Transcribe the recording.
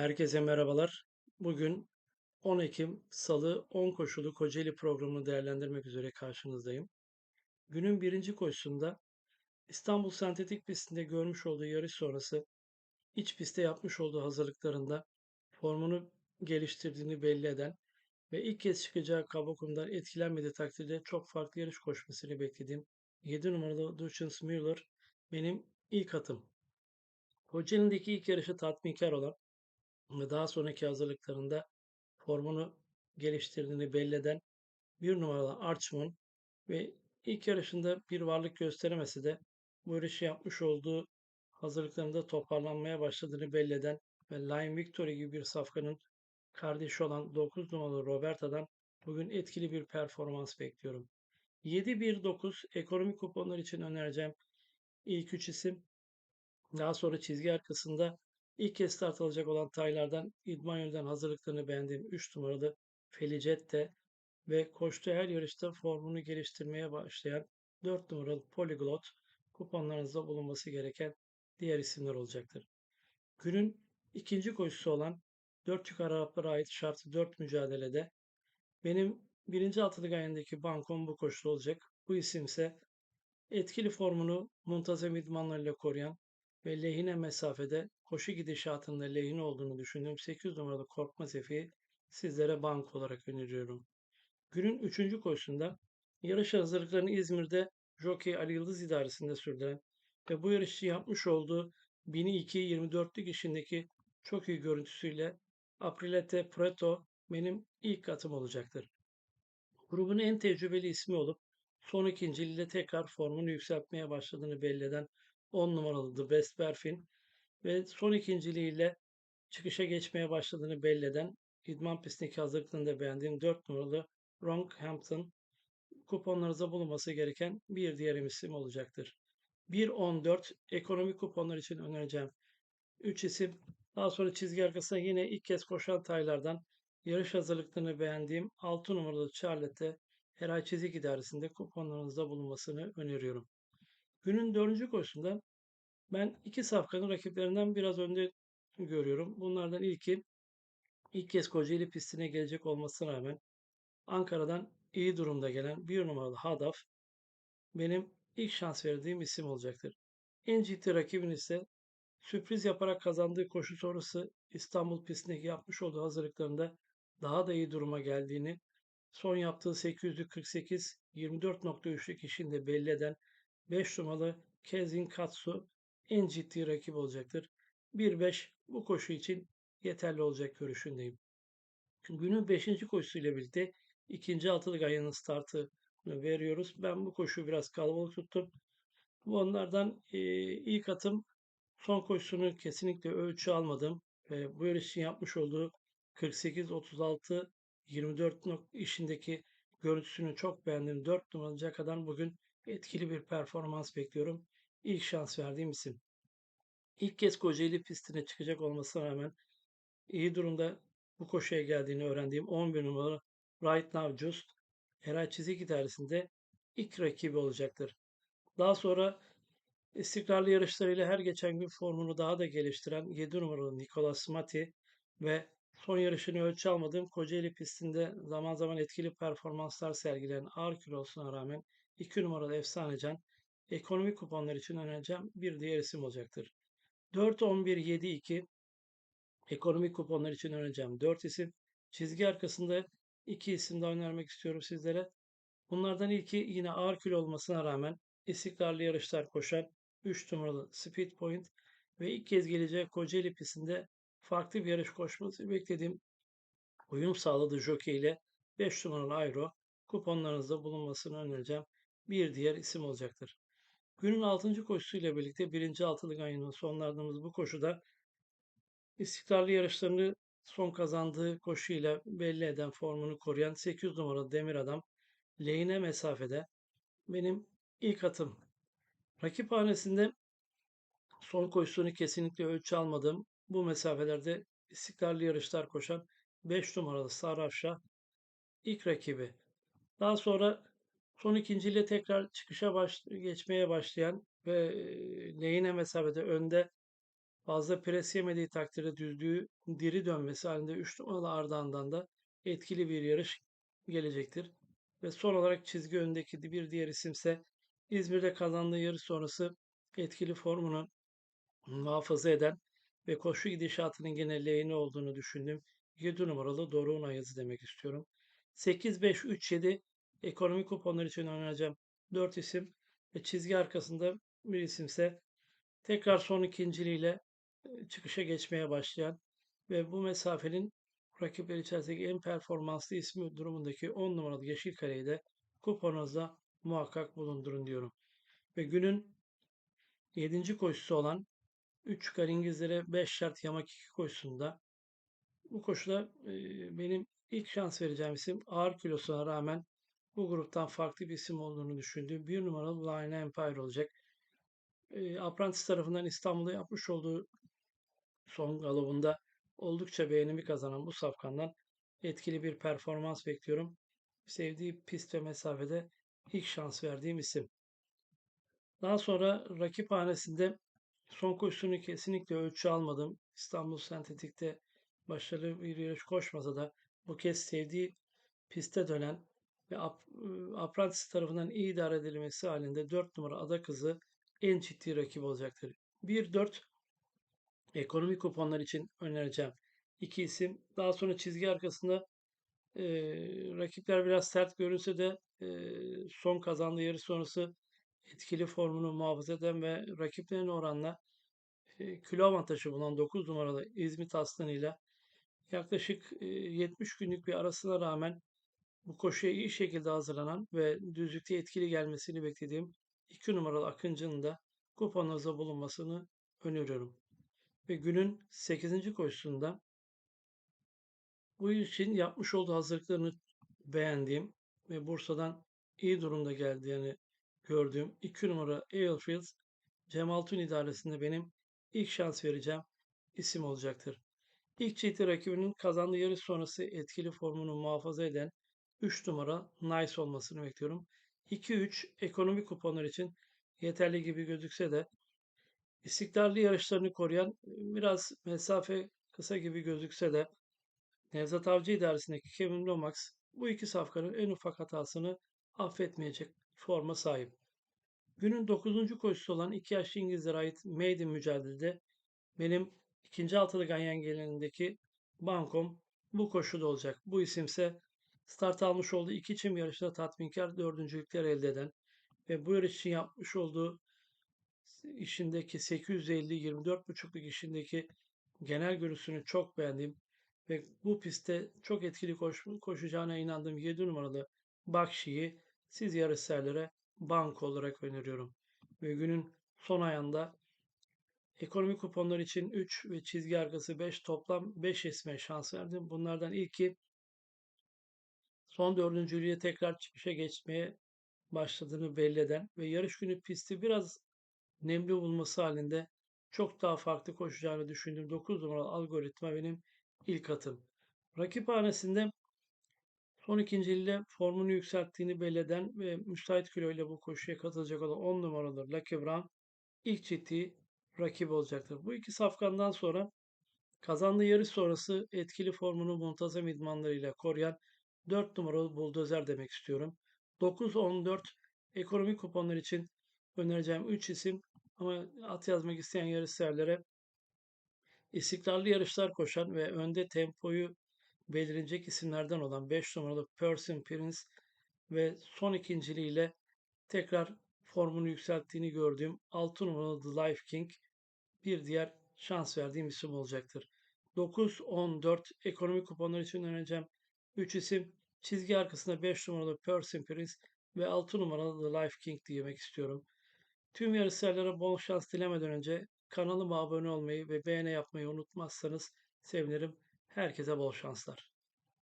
Herkese merhabalar. Bugün 10 Ekim Salı 10 koşulu Kocaeli programını değerlendirmek üzere karşınızdayım. Günün birinci koşusunda İstanbul Sentetik Pisti'nde görmüş olduğu yarış sonrası iç pistte yapmış olduğu hazırlıklarında formunu geliştirdiğini belli eden ve ilk kez çıkacağı Kabakum'dan etkilenmediği takdirde çok farklı yarış koşmasını beklediğim 7 numaralı Duchess Müller benim ilk atım. Kocaeli'ndeki ilk yarışı tatminkar olan daha sonraki hazırlıklarında formunu geliştirdiğini belli eden bir numaralı Archman ve ilk yarışında bir varlık gösteremese de bu yarışı yapmış olduğu hazırlıklarında toparlanmaya başladığını belli eden ve Lion Victory gibi bir safkanın kardeşi olan 9 numaralı Roberta'dan bugün etkili bir performans bekliyorum. 7-1-9 ekonomik kuponlar için önereceğim ilk 3 isim. Daha sonra çizgi arkasında İlk kez start alacak olan taylardan idman yönünden hazırlıklarını beğendiğim 3 numaralı Felicette ve koştuğu her yarışta formunu geliştirmeye başlayan 4 numaralı Polyglot kuponlarınızda bulunması gereken diğer isimler olacaktır. Günün ikinci koşusu olan 4 yukarı Araplara ait şartı 4 mücadelede benim birinci altılı ayındaki bankom bu koşuda olacak. Bu isim ise etkili formunu muntazam idmanlarıyla koruyan ve lehine mesafede koşu gidişatında lehine olduğunu düşündüğüm 8 numaralı Korkmaz Efe'yi sizlere bank olarak öneriyorum. Günün 3. koşusunda yarış hazırlıklarını İzmir'de Jockey Ali Yıldız idaresinde sürdüren ve bu yarışı yapmış olduğu 1002 24'lük işindeki çok iyi görüntüsüyle Aprilete Preto benim ilk atım olacaktır. Grubun en tecrübeli ismi olup son ikinciliğiyle tekrar formunu yükseltmeye başladığını belli eden 10 numaralı The Best Berfin ve son ikinciliğiyle çıkışa geçmeye başladığını belli eden idman pistindeki hazırlıklarını beğendiğim 4 numaralı Ronkhampton kuponlarınızda bulunması gereken bir diğer isim olacaktır. 1.14 ekonomik kuponlar için önereceğim 3 isim. Daha sonra çizgi arkasına yine ilk kez koşan taylardan yarış hazırlıklarını beğendiğim 6 numaralı Charlotte her ay çizik idaresinde kuponlarınızda bulunmasını öneriyorum. Günün dördüncü koşusunda ben iki safkanın rakiplerinden biraz önde görüyorum. Bunlardan ilki ilk kez Kocaeli pistine gelecek olmasına rağmen Ankara'dan iyi durumda gelen bir numaralı Hadaf benim ilk şans verdiğim isim olacaktır. En ciddi rakibin ise sürpriz yaparak kazandığı koşu sonrası İstanbul pistindeki yapmış olduğu hazırlıklarında daha da iyi duruma geldiğini, son yaptığı 848 24.3'lük işinde belli eden 5 numaralı Kezin Katsu en ciddi rakip olacaktır. 1-5 bu koşu için yeterli olacak görüşündeyim. Günün 5. koşusuyla birlikte ikinci altılık ayının startı veriyoruz. Ben bu koşuyu biraz kalabalık tuttum. Bu onlardan e, ilk atım son koşusunu kesinlikle ölçü almadım. Ve bu yarış için yapmış olduğu 48-36 24 işindeki görüntüsünü çok beğendim. 4 numaralı kadar bugün etkili bir performans bekliyorum. İlk şans verdiğim isim. İlk kez Kocaeli pistine çıkacak olmasına rağmen iyi durumda bu koşuya geldiğini öğrendiğim 11 numaralı Right Now Just Eray Çizik idaresinde ilk rakibi olacaktır. Daha sonra istikrarlı yarışlarıyla her geçen gün formunu daha da geliştiren 7 numaralı Nicolas Mati ve son yarışını ölçü almadığım Kocaeli pistinde zaman zaman etkili performanslar sergileyen ağır kilosuna rağmen 2 numaralı Efsanecan ekonomik kuponlar için önereceğim bir diğer isim olacaktır. 4-11-7-2 ekonomik kuponlar için önereceğim 4 isim. Çizgi arkasında 2 isim daha önermek istiyorum sizlere. Bunlardan ilki yine ağır kilo olmasına rağmen istikrarlı yarışlar koşan 3 numaralı Speed Point ve ilk kez gelecek Kocaeli pistinde farklı bir yarış koşması beklediğim uyum sağladığı jockey ile 5 numaralı Aero kuponlarınızda bulunmasını önereceğim bir diğer isim olacaktır. Günün 6. koşusuyla birlikte 1. altılık ayının sonlandığımız bu koşuda istikrarlı yarışlarını son kazandığı koşuyla belli eden formunu koruyan 8 numaralı Demir Adam lehine mesafede benim ilk atım. Rakip hanesinde son koşusunu kesinlikle ölçü almadığım bu mesafelerde istikrarlı yarışlar koşan 5 numaralı Sarafşa ilk rakibi. Daha sonra Son ikinciyle tekrar çıkışa baş, geçmeye başlayan ve lehine mesafede önde Fazla pres yemediği takdirde düzlüğü diri dönmesi halinde 3 numaralı Ardahan'dan da etkili bir yarış gelecektir. Ve son olarak çizgi önündeki bir diğer isimse İzmir'de kazandığı yarış sonrası etkili formunu muhafaza eden ve koşu gidişatının gene lehine olduğunu düşündüm. 7 numaralı Doruk'un Ayazı demek istiyorum. 8, 5, 3, 7 ekonomik kuponlar için oynayacağım 4 isim ve çizgi arkasında bir isimse tekrar son ikinciliğiyle e, çıkışa geçmeye başlayan ve bu mesafenin rakipler içerisindeki en performanslı ismi durumundaki 10 numaralı Yeşil Kare'yi de kuponunuzda muhakkak bulundurun diyorum. Ve günün 7. koşusu olan 3 çıkar İngilizlere 5 şart yamak 2 koşusunda bu koşuda e, benim ilk şans vereceğim isim ağır kilosuna rağmen bu gruptan farklı bir isim olduğunu düşündüğüm bir numaralı Line Empire olacak. E, Apprentice tarafından İstanbul'da yapmış olduğu son galobunda oldukça beğenimi kazanan bu safkandan etkili bir performans bekliyorum. Sevdiği pist ve mesafede ilk şans verdiğim isim. Daha sonra rakip hanesinde son koşusunu kesinlikle ölçü almadım. İstanbul Sentetik'te başarılı bir yarış koşmasa da bu kez sevdiği piste dönen ve ap, Apprentice tarafından iyi idare edilmesi halinde 4 numara ada kızı en ciddi rakip olacaktır. 1-4 ekonomi kuponlar için önereceğim. iki isim. Daha sonra çizgi arkasında e, rakipler biraz sert görünse de e, son kazandığı yarış sonrası etkili formunu muhafaza eden ve rakiplerine oranla e, kilo avantajı bulan 9 numaralı İzmit Aslanı yaklaşık e, 70 günlük bir arasına rağmen bu koşuya iyi şekilde hazırlanan ve düzlükte etkili gelmesini beklediğim 2 numaralı Akıncı'nın da kuponunuzda bulunmasını öneriyorum. Ve günün 8. koşusunda bu için yapmış olduğu hazırlıklarını beğendiğim ve Bursa'dan iyi durumda geldiğini gördüğüm 2 numara Ailfields Cemal Tun idaresinde benim ilk şans vereceğim isim olacaktır. İlk çiğti rakibinin kazandığı yarış sonrası etkili formunu muhafaza eden 3 numara Nice olmasını bekliyorum. 2-3 ekonomik kuponlar için yeterli gibi gözükse de istikrarlı yarışlarını koruyan biraz mesafe kısa gibi gözükse de Nevzat Avcı idaresindeki Kevin Lomax bu iki safkanın en ufak hatasını affetmeyecek forma sahip. Günün 9. koşusu olan iki yaşlı İngilizlere ait Maiden mücadelede benim ikinci altılı ganyan gelenindeki bankom bu koşuda olacak. Bu isimse start almış olduğu iki çim yarışında tatminkar dördüncülükler elde eden ve bu yarış için yapmış olduğu işindeki 850-24.5'luk işindeki genel görüntüsünü çok beğendiğim ve bu pistte çok etkili koş, koşacağına inandığım 7 numaralı Bakşi'yi siz yarışserlere bank olarak öneriyorum. Ve günün son ayında ekonomi kuponlar için 3 ve çizgi arkası 5 toplam 5 isme şans verdim. Bunlardan ilki son dördüncülüğe tekrar çıkışa geçmeye başladığını belli eden ve yarış günü pisti biraz nemli bulması halinde çok daha farklı koşacağını düşündüğüm 9 numaralı algoritma benim ilk atım. Rakip hanesinde son ikinciliğe formunu yükselttiğini belli eden ve müsait kiloyla bu koşuya katılacak olan 10 numaralı Lucky Brown ilk ciddi rakip olacaktır. Bu iki safkandan sonra kazandığı yarış sonrası etkili formunu muntazam idmanlarıyla koruyan 4 numaralı Bulldozer demek istiyorum. 9-14 ekonomik kuponlar için önereceğim 3 isim ama at yazmak isteyen yarışseverlere istikrarlı yarışlar koşan ve önde tempoyu belirlenecek isimlerden olan 5 numaralı Percy Prince ve son ikinciliğiyle tekrar formunu yükselttiğini gördüğüm 6 numaralı The Life King bir diğer şans verdiğim isim olacaktır. 9-14 ekonomik kuponlar için önereceğim 3 isim. Çizgi arkasında 5 numaralı Percy Prince ve 6 numaralı The Life King diyemek istiyorum. Tüm yarışlarlara bol şans dilemeden önce kanalıma abone olmayı ve beğeni yapmayı unutmazsanız sevinirim. Herkese bol şanslar.